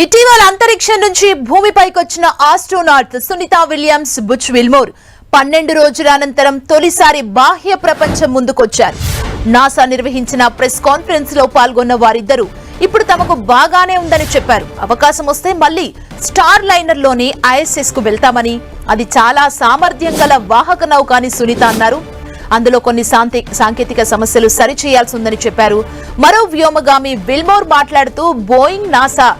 ఇటీవల అంతరిక్షం నుంచి భూమిపైకొచ్చిన astronaut Sunita Williams Butch Wilmore పన్నెండు రోజుల అనంతరం తొలిసారి బాహ్య ప్రపంచం ముందుకొచ్చారు. నాసా నిర్వహించిన ప్రెస్ కాన్ఫరెన్స్లో పాల్గొన్న వారిద్దరూ ఇప్పుడు తమకు బాగానే ఉందని చెప్పారు. అవకాశం వస్తే మళ్ళీ స్టార్ లైనర్లోని ఐఎస్ఎస్కు వెళ్తామని అది చాలా సామర్థ్యం గల వాహక నౌక అని సునీత అన్నారు. అందులో కొన్ని సాంకేతిక సమస్యలు సరిచేయాల్సి ఉందని చెప్పారు. మరో వ్యోమగామి విల్మోర్ మాట్లాడుతూ బోయింగ్ నాసా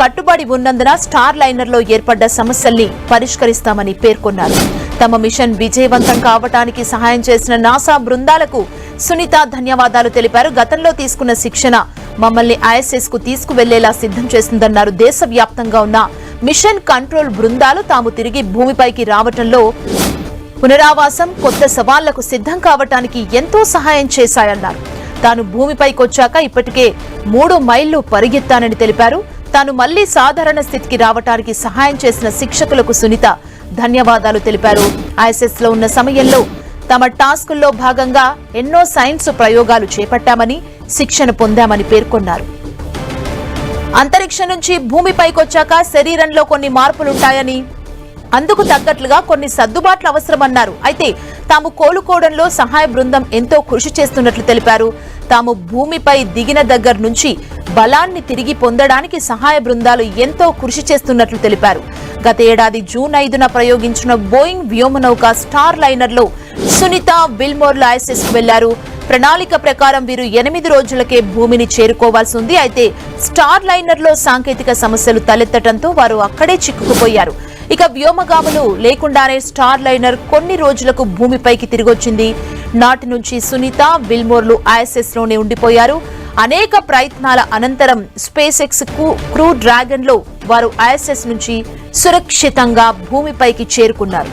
కట్టుబడి ఉన్నందున స్టార్ లైనర్లో ఏర్పడ్డ సమస్యల్ని పరిష్కరిస్తామని పేర్కొన్నారు. తమ మిషన్ విజయవంతం కావటానికి సహాయం చేసిన నాసా బృందాలకు సునీత ధన్యవాదాలు తెలిపారు. గతంలో తీసుకున్న శిక్షణ మమ్మల్ని ఐఎస్ఎస్కు తీసుకువెళ్ళేలా సిద్ధం చేసిందన్నారు దేశవ్యాప్తంగా ఉన్న మిషన్ కంట్రోల్ బృందాలు తాము తిరిగి భూమిపైకి రావటంలో పునరావాసం కొత్త సవాళ్ళకు సిద్ధం కావటానికి ఎంతో సహాయం చేశాయన్నారు. తాను భూమిపైకొచ్చాక ఇప్పటికే మూడు మైళ్ళు పరిగెత్తానని తెలిపారు. తాను మళ్ళీ సాధారణ స్థితికి రావటానికి సహాయం చేసిన శిక్షకులకు సునీత ధన్యవాదాలు తెలిపారు. ఐఎస్ఎస్లో ఉన్న సమయంలో తమ టాస్కుల్లో భాగంగా ఎన్నో సైన్స్ ప్రయోగాలు చేపట్టామని శిక్షణ పొందామని పేర్కొన్నారు. అంతరిక్షం నుంచి భూమిపైకొచ్చాక శరీరంలో కొన్ని మార్పులుంటాయని అందుకు తగ్గట్లుగా కొన్ని సర్దుబాట్లు అవసరమన్నారు. అయితే తాము కోలుకోవడంలో సహాయ బృందం ఎంతో కృషి చేస్తున్నట్లు తెలిపారు. తాము భూమిపై దిగిన దగ్గర నుంచి బలాన్ని తిరిగి పొందడానికి సహాయ బృందాలు ఎంతో కృషి చేస్తున్నట్లు తెలిపారు. గత ఏడాది జూన్ ఐదున ప్రయోగించిన బోయింగ్ వ్యోమనౌక స్టార్ లైనర్లో సునీత విల్మోర్ ఐఎస్ఎస్కు వెళ్ళారు. ప్రణాళిక ప్రకారం వీరు ఎనిమిది రోజులకే భూమిని చేరుకోవాల్సి ఉంది. అయితే స్టార్ లైనర్లో సాంకేతిక సమస్యలు తలెత్తడంతో వారు అక్కడే చిక్కుకుపోయారు. ఇక వ్యోమగాములు లేకుండానే స్టార్ లైనర్ కొన్ని రోజులకు భూమిపైకి తిరిగొచ్చింది. నాటి నుంచి సునీత విల్మోర్లు ఐఎస్ఎస్లోనే ఉండిపోయారు. అనేక ప్రయత్నాల అనంతరం స్పేస్ ఎక్స్ క్రూ డ్రాగన్లో వారు ఐఎస్ఎస్ నుంచి సురక్షితంగా భూమిపైకి చేరుకున్నారు.